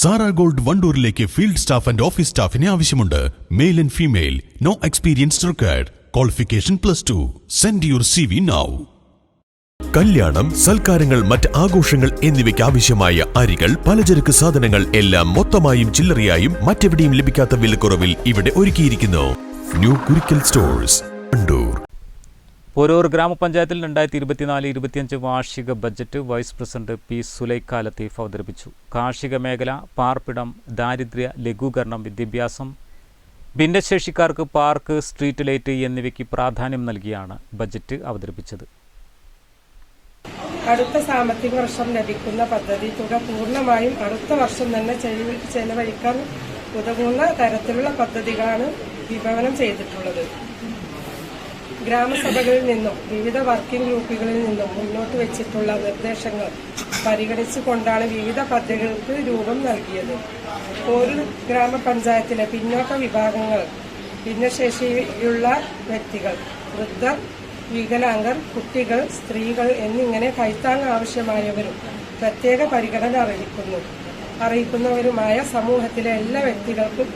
Sara gold വണ്ടൂരിലേക്ക് field staff and office സ്റ്റാഫിനെ ആവശ്യമുണ്ട്. Male and female. No experience required. Qualification plus two. Send your C V now കല്യാണം സൽക്കാരങ്ങൾ മറ്റ് ആഘോഷങ്ങൾ എന്നിവയ്ക്ക് ആവശ്യമായ അരികൾ പലചരക്ക് സാധനങ്ങൾ എല്ലാം മൊത്തമായും ചില്ലറയായും മറ്റെവിടെയും ലഭിക്കാത്ത വിലക്കുറവിൽ ഇവിടെ ഒരുക്കിയിരിക്കുന്നു. ന്യൂ കുരിക്കൽ സ്റ്റോഴ്സ് വണ്ടൂർ പോരൂർ ഗ്രാമപഞ്ചായത്തിൽ രണ്ടായിരത്തി ഇരുപത്തിനാല് ഇരുപത്തിയഞ്ച് വാർഷിക budget vice president P Sulaikha Latheef അവതരിപ്പിച്ചു. കാർഷിക മേഖല പാർപ്പിടം ദാരിദ്ര്യ ലഘൂകരണം വിദ്യാഭ്യാസം ഭിന്നശേഷിക്കാർക്ക് പാർക്ക് സ്ട്രീറ്റ് ലൈറ്റ് എന്നിവയ്ക്ക് പ്രാധാന്യം നൽകിയാണ് ബജറ്റ് അവതരിപ്പിച്ചത്. അടുത്ത സാമ്പത്തിക വർഷം ലഭിക്കുന്ന പദ്ധതി തുക പൂർണമായും അടുത്ത വർഷം തന്നെ ചെലവ- ചെലവഴിക്കാൻ ഉതകുന്ന തരത്തിലുള്ള പദ്ധതികളാണ് വിഭവനം ചെയ്തിട്ടുള്ളത്. ഗ്രാമസഭകളിൽ നിന്നും വിവിധ വർക്കിംഗ് ഗ്രൂപ്പുകളിൽ നിന്നും മുന്നോട്ട് വെച്ചിട്ടുള്ള നിർദ്ദേശങ്ങൾ പരിഗണിച്ചുകൊണ്ടാണ് വിവിധ പദ്ധതികൾക്ക് രൂപം നൽകിയത്. ഓരോ ഗ്രാമപഞ്ചായത്തിലെ പിന്നോക്ക വിഭാഗങ്ങൾ ഭിന്നശേഷിയുള്ള വ്യക്തികൾ വൃദ്ധർ വികലാംഗർ കുട്ടികൾ സ്ത്രീകൾ എന്നിങ്ങനെ കൈത്താങ് ആവശ്യമായവരും പ്രത്യേക പരിഗണന അറിയിക്കുന്നു. അറിയിക്കുന്നവരുമായ സമൂഹത്തിലെ എല്ലാ വ്യക്തികൾക്കും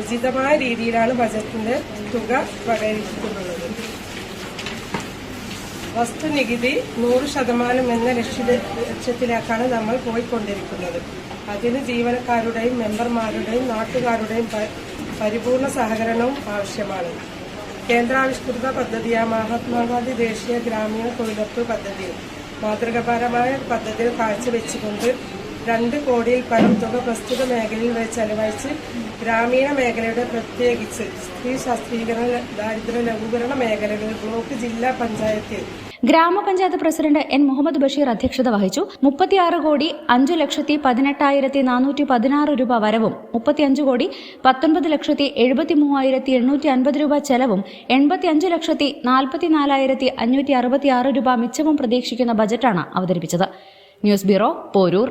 ഉചിതമായ രീതിയിലാണ് ബജറ്റിന്റെ തുക വകയിരുത്തിയിട്ടുള്ളത് വസ്തുനികുതി നൂറ് ശതമാനം എന്ന ലക്ഷ്യ ലക്ഷ്യത്തിലേക്കാണ് നമ്മൾ പോയിക്കൊണ്ടിരിക്കുന്നത്. അതിന് ജീവനക്കാരുടെയും മെമ്പർമാരുടെയും നാട്ടുകാരുടെയും പരിപൂർണ സഹകരണവും ആവശ്യമാണ്. കേന്ദ്രാവിഷ്കൃത പദ്ധതിയായ മഹാത്മാഗാന്ധി ദേശീയ ഗ്രാമീണ തൊഴിലുറപ്പ് പദ്ധതി. മാതൃകാപരമായ പദ്ധതിയിൽ കാഴ്ചവെച്ചുകൊണ്ട് രണ്ട് കോടിയിൽ പരം തുക പ്രസ്തുത മേഖലയിൽ വെച്ച് ചെലവഴിച്ച് ഗ്രാമീണ മേഖലയുടെ പ്രത്യേകിച്ച് സ്ത്രീ ശാസ്ത്രീകരണ ദാരിദ്ര്യ ലഘൂകരണ മേഖലകൾ ബ്ലോക്ക് ജില്ലാ പഞ്ചായത്തിൽ. ഗ്രാമപഞ്ചായത്ത് പ്രസിഡന്റ് എൻ. മുഹമ്മദ് ബഷീർ അധ്യക്ഷത വഹിച്ചു. മുപ്പത്തിയാറ് കോടി അഞ്ചു ലക്ഷത്തി പതിനെട്ടായിരത്തി നാനൂറ്റി പതിനാറ് രൂപ വരവും മുപ്പത്തിയഞ്ച് കോടി പത്തൊൻപത് ലക്ഷത്തി എഴുപത്തി മൂവായിരത്തി എണ്ണൂറ്റി അൻപത് രൂപ ചെലവും എൺപത്തിയഞ്ച് ലക്ഷത്തി നാൽപ്പത്തിനാലായിരത്തി അഞ്ഞൂറ്റി അറുപത്തിയാറ് രൂപ മിച്ചവും പ്രതീക്ഷിക്കുന്ന ബജറ്റാണ് അവതരിപ്പിച്ചത്. News bureau Porur.